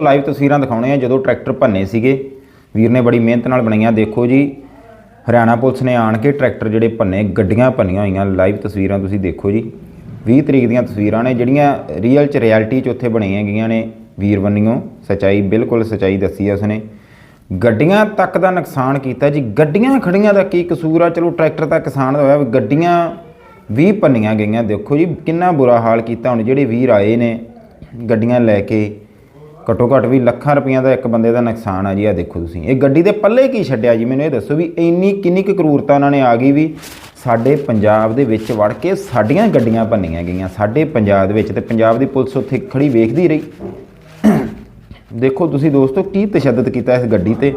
Live ਤਸਵੀਰਾਂ ਦਿਖਾਉਣੇ ਆ, ਜਦੋਂ ਟਰੈਕਟਰ ਭੰਨੇ ਸੀਗੇ। ਵੀਰ ਨੇ ਬੜੀ ਮਿਹਨਤ ਨਾਲ ਬਣਾਈਆਂ। ਦੇਖੋ ਜੀ, ਹਰਿਆਣਾ ਪੁਲਿਸ ਨੇ ਆਣ ਕੇ ਟਰੈਕਟਰ ਜਿਹੜੇ ਭੰਨੇ, ਗੱਡੀਆਂ ਭੰਨੀਆਂ ਹੋਈਆਂ। ਲਾਈਵ ਤਸਵੀਰਾਂ ਤੁਸੀਂ ਦੇਖੋ ਜੀ। 20 ਤਰੀਕ ਦੀਆਂ ਤਸਵੀਰਾਂ ਨੇ, ਜਿਹੜੀਆਂ ਰੀਅਲ ਚ ਰਿਐਲਿਟੀ ਚ ਉੱਥੇ ਬਣਾਈਆਂ ਗਈਆਂ ਨੇ, ਵੀਰ ਬੰਨਿਓ ਸਚਾਈ ਬਿਲਕੁਲ ਸਚਾਈ ਦੱਸੀ ਆ ਉਸਨੇ। ਗੱਡੀਆਂ ਤੱਕ ਦਾ ਨੁਕਸਾਨ ਕੀਤਾ ਜੀ। ਗੱਡੀਆਂ ਖੜੀਆਂ ਦਾ ਕੀ ਕਸੂਰ ਆ? ਚਲੋ ਟਰੈਕਟਰ ਤਾਂ ਕਿਸਾਨ ਦਾ ਹੋਇਆ, ਗੱਡੀਆਂ ਵੀ ਭੰਨੀਆਂ ਗਈਆਂ। ਦੇਖੋ ਜੀ, ਕਿੰਨਾ ਬੁਰਾ ਹਾਲ ਕੀਤਾ ਹੁਣ ਜਿਹੜੇ ਵੀਰ ਆਏ ਨੇ, ਗੱਡੀਆਂ ਲੈ ਕੇ। ਘੱਟੋ ਘੱਟ ਵੀ ਲੱਖਾਂ ਰੁਪਈਆ ਦਾ ਇੱਕ ਬੰਦੇ ਦਾ ਨੁਕਸਾਨ ਆ ਜੀ ਆ ਦੇਖੋ ਤੁਸੀਂ। ਇਹ ਗੱਡੀ ਦੇ ਪੱਲੇ ਕੀ ਛੱਡਿਆ ਜੀ? ਮੈਨੂੰ ਇਹ ਦੱਸੋ ਵੀ ਇੰਨੀ ਕਿੰਨੀ ਕੁ ਕਰੂਰਤਾ ਉਹਨਾਂ ਨੇ ਆ ਗਈ ਵੀ ਸਾਡੇ ਪੰਜਾਬ ਦੇ ਵਿੱਚ ਵੜ ਕੇ ਸਾਡੀਆਂ ਗੱਡੀਆਂ ਭੰਨੀਆਂ ਗਈਆਂ। ਸਾਡੇ ਪੰਜਾਬ ਦੇ ਵਿੱਚ ਤੇ ਪੰਜਾਬ ਦੀ ਪੁਲਿਸ ਉੱਥੇ ਖੜੀ ਵੇਖਦੀ ਰਹੀ। ਦੇਖੋ ਤੁਸੀਂ ਦੋਸਤੋ, ਕੀ ਤਸ਼ੱਦਦ ਕੀਤਾ ਇਸ ਗੱਡੀ ਤੇ?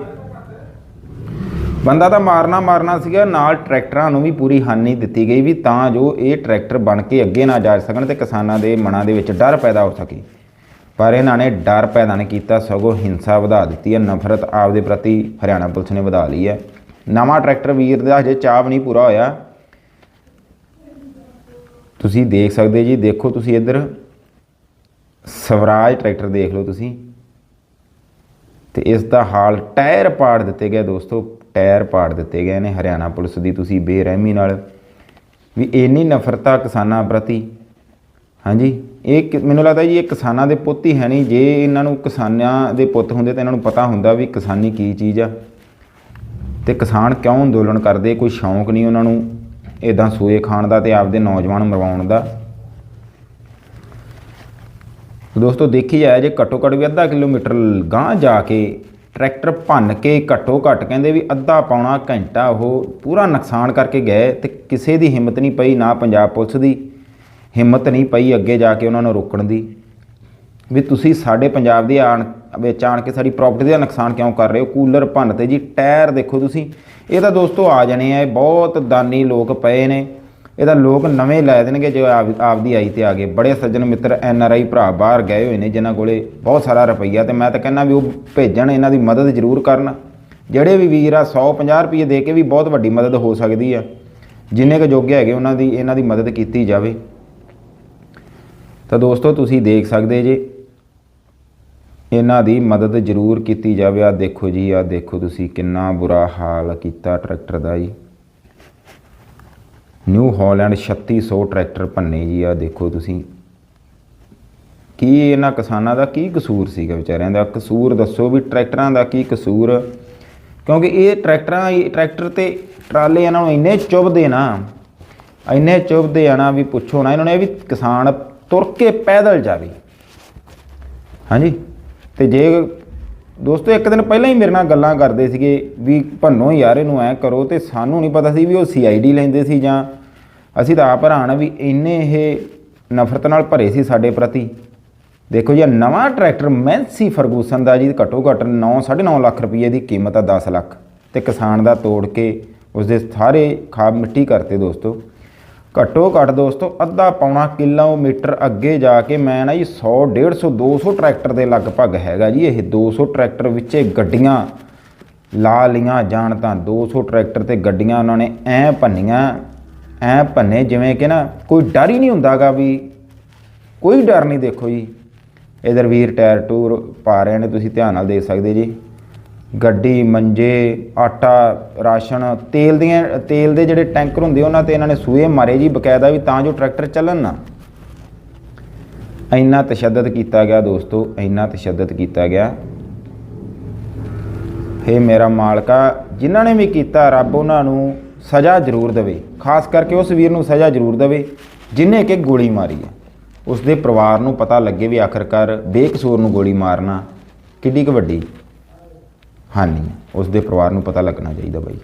ਬੰਦਾ ਤਾਂ ਮਾਰਨਾ ਮਾਰਨਾ ਸੀਗਾ, ਨਾਲ ਟਰੈਕਟਰਾਂ ਨੂੰ ਵੀ ਪੂਰੀ ਹਾਨੀ ਦਿੱਤੀ ਗਈ ਵੀ ਤਾਂ ਜੋ ਇਹ ਟਰੈਕਟਰ ਬਣ ਕੇ ਅੱਗੇ ਨਾ ਜਾ ਸਕਣ ਤੇ ਕਿਸਾਨਾਂ ਦੇ ਮਨਾਂ ਦੇ ਵਿੱਚ ਡਰ ਪੈਦਾ ਹੋ ਸਕੇ। ਪਰ ਇਹਨਾਂ ਨੇ ਡਰ ਪੈਦਾ ਨਹੀਂ ਕੀਤਾ, ਸਗੋਂ ਹਿੰਸਾ ਵਧਾ ਦਿੱਤੀ ਹੈ, ਨਫ਼ਰਤ ਆਪਦੇ ਪ੍ਰਤੀ ਹਰਿਆਣਾ ਪੁਲਿਸ ਨੇ ਵਧਾ ਲਈ ਹੈ। ਨਵਾਂ ਟਰੈਕਟਰ ਵੀਰ ਦਾ ਹਜੇ ਚਾਵ ਨਹੀਂ ਪੂਰਾ ਹੋਇਆ। ਤੁਸੀਂ ਦੇਖ ਸਕਦੇ ਜੀ, ਦੇਖੋ ਤੁਸੀਂ ਇੱਧਰ, ਸਵਰਾਜ ਟਰੈਕਟਰ ਦੇਖ ਲਓ ਤੁਸੀਂ। ਤੇ ਇਸ ਦਾ ਹਾਲ ਟਾਇਰ ਪਾੜ ਦਿੱਤੇ ਗਏ ਦੋਸਤੋ, ਟਾਇਰ ਪਾੜ ਦਿੱਤੇ ਗਏ ਨੇ ਹਰਿਆਣਾ ਪੁਲਿਸ ਦੀ, ਤੁਸੀਂ ਬੇਰਹਿਮੀ ਨਾਲ। ਵੀ ਇੰਨੀ ਨਫ਼ਰਤਾ ਕਿਸਾਨਾਂ ਪ੍ਰਤੀ, ਹਾਂਜੀ ਇਹ ਕਿ- ਮੈਨੂੰ ਲੱਗਦਾ ਜੀ ਇਹ ਕਿਸਾਨਾਂ ਦੇ ਪੁੱਤ ਹੀ ਹੈ ਨਹੀਂ। ਜੇ ਇਹਨਾਂ ਨੂੰ ਕਿਸਾਨਾਂ ਦੇ ਪੁੱਤ ਹੁੰਦੇ ਤਾਂ ਇਹਨਾਂ ਨੂੰ ਪਤਾ ਹੁੰਦਾ ਵੀ ਕਿਸਾਨੀ ਕੀ ਚੀਜ਼ ਆ। ਤੇ ਕਿਸਾਨ ਕਿਉਂ ਅੰਦੋਲਨ ਕਰਦੇ? ਕੋਈ ਸ਼ੌਂਕ ਨਹੀਂ ਉਹਨਾਂ ਨੂੰ ਇਦਾਂ ਸੂਏ ਖਾਣ ਦਾ ਤੇ ਆਪਦੇ ਨੌਜਵਾਨ ਮਰਵਾਉਣ ਦਾ। ਦੋਸਤੋ, ਦੇਖੀ ਜਾਏ ਜੇ ਘੱਟੋ ਘੱਟ ਵੀ ਅੱਧਾ ਕਿਲੋਮੀਟਰ ਗਾਂਹ ਜਾ ਕੇ ਟਰੈਕਟਰ ਭੰਨ ਕੇ ਘੱਟੋ ਘੱਟ ਕਹਿੰਦੇ ਵੀ ਅੱਧਾ ਪੌਣਾ ਘੰਟਾ ਉਹ ਪੂਰਾ ਨੁਕਸਾਨ ਕਰਕੇ ਗਏ ਤੇ ਕਿਸੇ ਦੀ ਹਿੰਮਤ ਨਹੀਂ ਪਈ, ਨਾ ਪੰਜਾਬ ਪੁਲਿਸ ਦੀ। ਹਿੰਮਤ ਨਹੀਂ ਪਈ ਅੱਗੇ ਜਾ ਕੇ ਉਹਨਾਂ ਨੂੰ ਰੋਕਣ ਦੀ। ਵੀ ਤੁਸੀਂ ਸਾਡੇ ਪੰਜਾਬ ਦੀ ਆਣ ਵਿੱਚ ਆਣ ਕੇ ਸਾਡੀ ਪ੍ਰਾਪਰਟੀ ਦਾ ਨੁਕਸਾਨ ਕਿਉਂ ਕਰ ਰਹੇ ਹੋ? ਕੂਲਰ ਭੰਨ ਤੇ ਜੀ, ਟਾਇਰ ਦੇਖੋ ਤੁਸੀਂ। ਇਹ ਤਾਂ ਦੋਸਤੋ ਆ ਜਾਣੇ ਆ, ਇਹ ਬਹੁਤ ਦਾਨੀ ਲੋਕ ਪਏ ਨੇ। ਇਹ ਤਾਂ ਲੋਕ ਨਵੇਂ ਲੈ ਦੇਣਗੇ ਜੋ ਆਪ ਆਪਦੀ ਆਈ ਤੇ ਆ ਗਏ। ਬੜੇ ਸੱਜਣ ਮਿੱਤਰ ਐਨ ਆਰ ਆਈ ਭਰਾ ਬਾਹਰ ਗਏ ਹੋਏ ਨੇ, ਜਿਨ੍ਹਾਂ ਕੋਲੇ ਬਹੁਤ ਸਾਰਾ ਰੁਪਈਆ ਤੇ ਮੈਂ ਤਾਂ ਕਹਿੰਦਾ ਵੀ ਉਹ ਭੇਜਣ, ਇਹਨਾਂ ਦੀ ਮਦਦ ਜ਼ਰੂਰ ਕਰਨ। ਜਿਹੜੇ ਵੀ ਵੀਰ ਆ 150 ਰੁਪਏ ਦੇ ਕੇ ਵੀ ਬਹੁਤ ਵੱਡੀ ਮਦਦ ਹੋ ਸਕਦੀ ਆ। ਜਿੰਨੇ ਕੁ ਜੋਗੇ ਹੈਗੇ, ਉਹਨਾਂ ਦੀ ਇਹਨਾਂ ਦੀ ਮਦਦ ਕੀਤੀ ਜਾਵੇ। ਤਾਂ ਦੋਸਤੋ, ਤੁਸੀਂ ਦੇਖ ਸਕਦੇ ਜੇ। ਇਹਨਾਂ ਦੀ ਮਦਦ ਜ਼ਰੂਰ ਕੀਤੀ ਜਾਵੇ। ਆ ਦੇਖੋ ਜੀ ਆ ਦੇਖੋ ਤੁਸੀਂ ਕਿੰਨਾ ਬੁਰਾ ਹਾਲ ਕੀਤਾ ਟਰੈਕਟਰ ਦਾ ਜੀ। ਨਿਊ ਹਾਲੈਂਡ 3600 ਟਰੈਕਟਰ ਭੰਨੇ ਜੀ ਆ ਦੇਖੋ ਤੁਸੀਂ। ਕੀ ਇਹਨਾਂ ਕਿਸਾਨਾਂ ਦਾ ਕੀ ਕਸੂਰ ਸੀਗਾ ਵਿਚਾਰਿਆਂ ਦਾ? ਕਸੂਰ ਦੱਸੋ ਵੀ ਟਰੈਕਟਰਾਂ ਦਾ ਕੀ ਕਸੂਰ? ਕਿਉਂਕਿ ਇਹ ਟਰੈਕਟਰਾਂ, ਇਹ ਟਰੈਕਟਰ ਤੇ ਟਰਾਲੇ ਇਹਨਾਂ ਨੂੰ ਇੰਨੇ ਚੁੱਭਦੇ ਨਾ, ਇੰਨੇ ਚੁੱਭਦੇ ਆ ਨਾ ਵੀ ਪੁੱਛੋ ਨਾ, ਇਹਨਾਂ ਨੇ ਵੀ ਕਿਸਾਨ ਤੁਰ ਕੇ ਪੈਦਲ ਜਾਵੇ। ਹਾਂਜੀ? ਤੇ ਜੇ ਦੋਸਤੋ, ਇੱਕ ਦਿਨ ਪਹਿਲਾਂ ਹੀ ਮੇਰੇ ਨਾਲ ਗੱਲਾਂ ਕਰਦੇ ਸੀਗੇ ਵੀ ਭੰਨੋ ਯਾਰ, ਇਹਨੂੰ ਐ ਕਰੋ ਤੇ ਸਾਨੂੰ ਨਹੀਂ ਪਤਾ ਸੀ ਵੀ ਉਹ ਸੀਆਈਡੀ ਲੈਂਦੇ ਸੀ ਜਾਂ ਅਸੀਂ ਤਾਂ ਆਪ ਹੈਰਾਨ ਵੀ ਇੰਨੇ ਇਹ ਨਫ਼ਰਤ ਨਾਲ ਭਰੇ ਸੀ ਸਾਡੇ ਪ੍ਰਤੀ। ਦੇਖੋ ਜੀ ਨਵਾਂ ਟਰੈਕਟਰ ਮੈਂਸੀ ਫਰਗੂਸਨ ਦਾ ਜੀ, ਘੱਟੋ ਘੱਟ 9 9.5 ਲੱਖ ਰੁਪਏ ਦੀ ਕੀਮਤ ਆ 10 ਲੱਖ। ਤੇ ਕਿਸਾਨ ਦਾ ਤੋੜ ਕੇ ਉਸਦੇ ਸਾਰੇ ਖਾਬ ਮਿੱਟੀ ਕਰਤੇ ਦੋਸਤੋ। ਘੱਟੋ ਘੱਟ ਦੋਸਤੋ, ਅੱਧਾ ਪੌਣਾ ਕਿਲੋਮੀਟਰ ਅੱਗੇ ਜਾ ਕੇ ਮੈਂ ਨਾ ਜੀ 100 150 200 ਟਰੈਕਟਰ ਦੇ ਲਗਭਗ ਹੈਗਾ ਜੀ। ਇਹ 200 ਟਰੈਕਟਰ ਵਿੱਚ ਗੱਡੀਆਂ ਲਾ ਲੀਆਂ ਜਾਣ ਤਾਂ 200 ਟਰੈਕਟਰ ਤੇ ਗੱਡੀਆਂ ਉਹਨਾਂ ਨੇ ਐ ਭੰਨੀਆਂ, ਐ ਭੰਨੇ ਜਿਵੇਂ ਕਿ ਨਾ ਕੋਈ ਡਰ ਹੀ ਨਹੀਂ ਹੁੰਦਾਗਾ ਵੀ, ਕੋਈ ਡਰ ਨਹੀਂ ਦੇਖੋ ਜੀ। ਇਧਰ ਵੀਰ ਟਾਇਰ ਟੂਰ ਪਾ ਰਹੇ ਨੇ, ਤੁਸੀਂ ਧਿਆਨ ਨਾਲ ਦੇਖ ਸਕਦੇ ਜੀ। ਗੱਡੀ, ਮੰਜੇ, ਆਟਾ, ਰਾਸ਼ਨ, ਤੇਲ ਦੀਆਂ, ਤੇਲ ਦੇ ਜਿਹੜੇ ਟੈਂਕਰ ਹੁੰਦੇ ਉਹਨਾਂ ਤੇ ਇਹਨਾਂ ਨੇ ਸੂਏ ਮਾਰੇ ਜੀ ਬਕਾਇਦਾ ਵੀ ਤਾਂ ਜੋ ਟਰੈਕਟਰ ਚੱਲਣ ਨਾ। ਇੰਨਾ ਤਸ਼ੱਦਦ ਕੀਤਾ ਗਿਆ ਦੋਸਤੋ, ਇੰਨਾ ਤਸ਼ੱਦਦ ਕੀਤਾ ਗਿਆ। ਹੇ ਮੇਰਾ ਮਾਲਕਾ, ਜਿਨ੍ਹਾਂ ਨੇ ਵੀ ਕੀਤਾ, ਰੱਬ ਉਹਨਾਂ ਨੂੰ ਸਜ਼ਾ ਜ਼ਰੂਰ ਦੇਵੇ। ਖਾਸ ਕਰਕੇ ਉਸ ਵੀਰ ਨੂੰ ਸਜ਼ਾ ਜ਼ਰੂਰ ਦੇਵੇ, ਜਿਨੇ ਕਿ ਗੋਲੀ ਮਾਰੀ ਹੈ। ਉਸ ਦੇ ਪਰਿਵਾਰ ਨੂੰ ਪਤਾ ਲੱਗੇ ਵੀ ਆਖਰਕਾਰ ਬੇਕਸੂਰ ਨੂੰ ਗੋਲੀ ਮਾਰਨਾ ਕਿੱਡੀ ਕੁ ਵੱਡੀ ਹਾਨੀ ਹੈ। ਉਸ ਦੇ ਪਰਿਵਾਰ ਨੂੰ ਪਤਾ ਲੱਗਣਾ ਚਾਹੀਦਾ ਬਾਈ